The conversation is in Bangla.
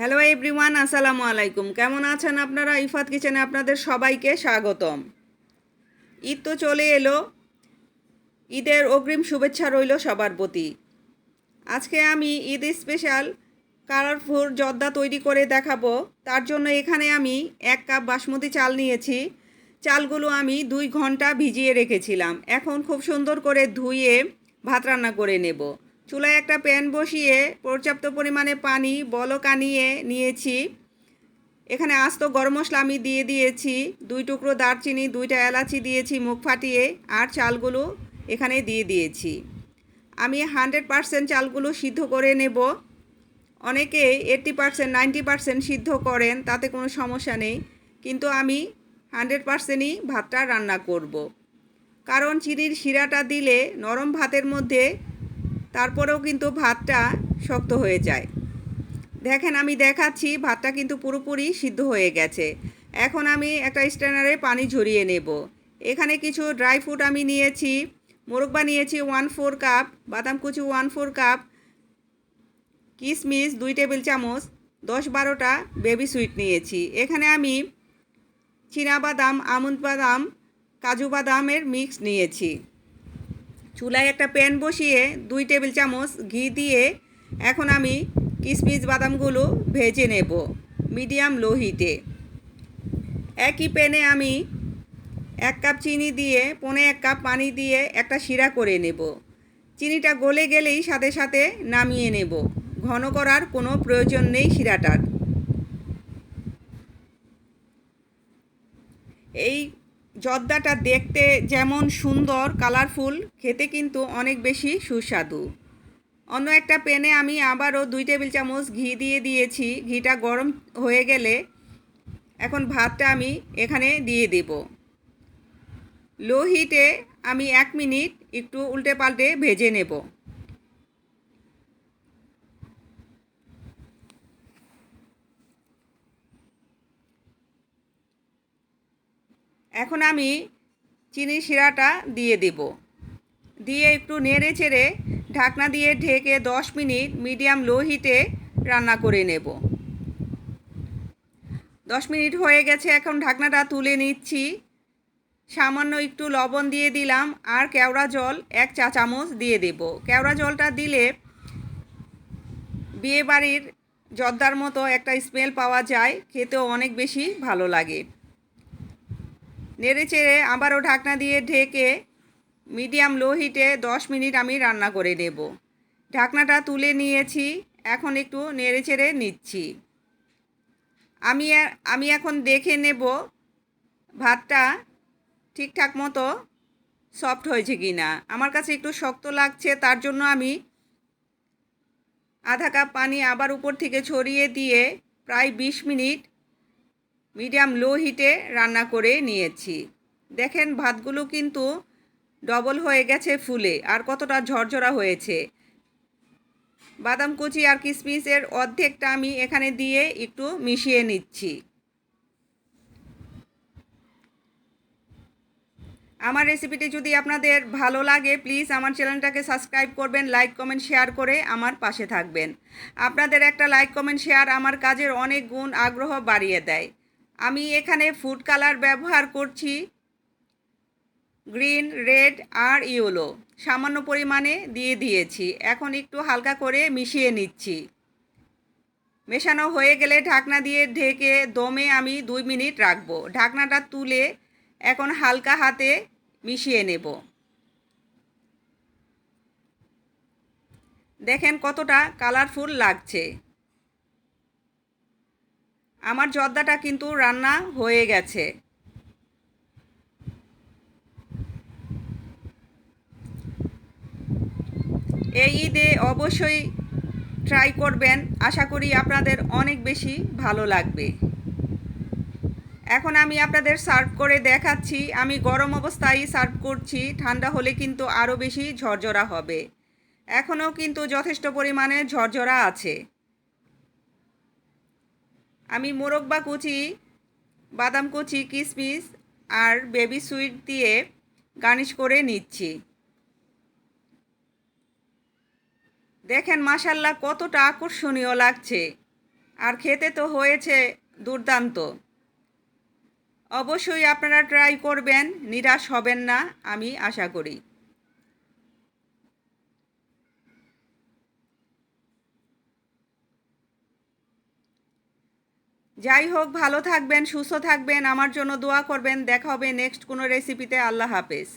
হ্যালো এভরিওয়ান আসসালামু আলাইকুম। কেমন আছেন আপনারা? ইফাত কিচেনে আপনাদের সবাইকে স্বাগতম। ঈদ তো চলে এলো। ঈদের অগ্রিম শুভেচ্ছা রইল সবার প্রতি। আজকে আমি ঈদ স্পেশাল কালারফুল জর্দা তৈরি করে দেখাবো। তার জন্য এখানে আমি এক কাপ বাসমতি চাল নিয়েছি। চালগুলো আমি দুই ঘণ্টা ভিজিয়ে রেখেছিলাম। এখন খুব সুন্দর করে ধুয়ে ভাত রান্না করে নেব। চুলায় একটা প্যান বসিয়ে পর্যাপ্ত পরিমাণে পানি, বলক আনিয়ে নিয়েছি। এখানে আস্ত গরম মশলা আমি দিয়ে দিয়েছি। দুই টুকরো দারচিনি, দুইটা এলাচি দিয়েছি মুখ ফাটিয়ে আর চালগুলো এখানে দিয়ে দিয়েছি। আমি হান্ড্রেড পারসেন্ট চালগুলো সিদ্ধ করে নেব। অনেকে এইট্টি পারসেন্ট, নাইনটি পারসেন্ট সিদ্ধ করেন, তাতে কোনো সমস্যা নেই। কিন্তু আমি হান্ড্রেড পারসেন্টই ভাতটা রান্না করব। কারণ চিনির শিরাটা দিলে নরম ভাতের মধ্যে তারপরেও কিন্তু ভাতটা শক্ত হয়ে যায়। দেখেন আমি দেখাচ্ছি, ভাতটা কিন্তু পুরোপুরি সিদ্ধ হয়ে গেছে। এখন আমি একটা স্ট্যান্ডারে পানি ঝরিয়ে নেব। এখানে কিছু ড্রাই ফ্রুট আমি নিয়েছি মোরব্বা নিয়েছি ওয়ান ফোর কাপ, বাদাম কুচি ওয়ান ফোর কাপ কিশমিশ দুই টেবিল চামচ, দশ বারোটা বেবি সুইট নিয়েছি। এখানে আমি বাদাম, আমন্ড বাদাম, কাজু বাদামের মিক্স নিয়েছি। চুলায় একটা প্যান বসিয়ে দুই টেবিল চামচ ঘি দিয়ে এখন আমি কিশমিশ বাদামগুলো ভেজে নেব মিডিয়াম লো হিটে। একই প্যানে আমি এক কাপ চিনি দিয়ে, পনে এক কাপ পানি দিয়ে একটা শিরা করে নেব। চিনিটা গলে গেলেই সাথে সাথে নামিয়ে নেব। ঘন করার কোনো প্রয়োজন নেই শিরাটার। এই জর্দাটা দেখতে যেমন সুন্দর কালারফুল খেতে কিন্তু অনেক বেশি সুস্বাদু। অন্য একটা প্যানে আমি আবারও দুই টেবিল চামচ ঘি দিয়ে দিয়েছি। ঘিটা গরম হয়ে গেলে এখন ভাতটা আমি এখানে দিয়ে দেব। লো হিটে আমি এক মিনিট একটু উল্টে পাল্টে ভেজে নেব। এখন আমি চিনি শিরাটা দিয়ে দেব। দিয়ে একটু নেড়ে চেড়ে ঢাকনা দিয়ে ঢেকে দশ মিনিট মিডিয়াম লো হিটে রান্না করে নেব। দশ মিনিট হয়ে গেছে, এখন ঢাকনাটা তুলে নিচ্ছি। সামান্য একটু লবণ দিয়ে দিলাম আর কেওড়া জল এক চা চামচ দিয়ে দেব। কেওড়া জলটা দিলে বিয়েবাড়ির জর্দার মতো একটা স্মেল পাওয়া যায়, খেতেও অনেক বেশি ভালো লাগে। নেড়ে চেড়ে আবারও ঢাকনা দিয়ে ঢেকে মিডিয়াম লো হিটে দশ মিনিট আমি রান্না করে নেব। ঢাকনাটা তুলে নিয়েছি, এখন একটু নেড়ে চেড়ে নিচ্ছি। আমি আমি এখন দেখে নেব ভাতটা ঠিকঠাক মতো সফট হয়েছে কি না আমার কাছে একটু শক্ত লাগছে, তার জন্য আমি আধা কাপ পানি আবার উপর থেকে ছড়িয়ে দিয়ে প্রায় বিশ মিনিট মিডিয়াম লো হিটে রান্না করে নিয়েছি। দেখেন, ভাতগুলো কিন্তু ডবল হয়ে গেছে ফুলে, আর কতটা ঝরঝরা হয়েছে। বাদাম কুচি আর কিশমিশের অর্ধেকটা আমি এখানে দিয়ে একটু মিশিয়ে নিচ্ছি। আমার রেসিপিটি যদি আপনাদের ভালো লাগে, প্লিজ আমার চ্যানেলটাকে সাবস্ক্রাইব করবেন, লাইক, কমেন্ট, শেয়ার করে আমার পাশে থাকবেন। আপনাদের একটা লাইক, কমেন্ট, শেয়ার আমার কাজের অনেক গুণ আগ্রহ বাড়িয়ে দেয়। আমি এখানে ফুড কালার ব্যবহার করছি। গ্রিন, রেড আর ইয়েলো। সামান্য পরিমাণে দিয়ে দিয়েছি। এখন একটু হালকা করে মিশিয়ে নিচ্ছি। মেশানো হয়ে গেলে ঢাকনা দিয়ে ঢেকে দমে আমি দুই মিনিট রাখব। ঢাকনাটা তুলে এখন হালকা হাতে মিশিয়ে নেব। দেখেন কতটা কালারফুল লাগছে। আমার জর্দাটা কিন্তু রান্না হয়ে গেছে। এই ঈদে অবশ্যই ট্রাই করবেন। আশা করি আপনাদের অনেক বেশি ভালো লাগবে। এখন আমি আপনাদের সার্ভ করে দেখাচ্ছি। আমি গরম অবস্থায় সার্ভ করছি। ঠান্ডা হলে কিন্তু আরও বেশি ঝরঝরা হবে। এখনও কিন্তু যথেষ্ট পরিমাণে ঝরঝরা আছে। আমি মোরব্বা কুচি, বাদাম কুচি কিশমিশ আর বেবি সুইট দিয়ে গার্নিশ করে নিচ্ছি। দেখেন মাসাল্লাহ কতটা আকর্ষণীয় লাগছে। আর খেতে তো হয়েছে দুর্দান্ত। অবশ্যই আপনারা ট্রাই করবেন, নিরাশ হবেন না, আমি আশা করি। যাই হোক, ভালো থাকবেন, সুস্থ থাকবেন, আমার জন্য দোয়া করবেন, দেখা হবে নেক্সট কোনো রেসিপিতে আল্লাহ হাফেজ।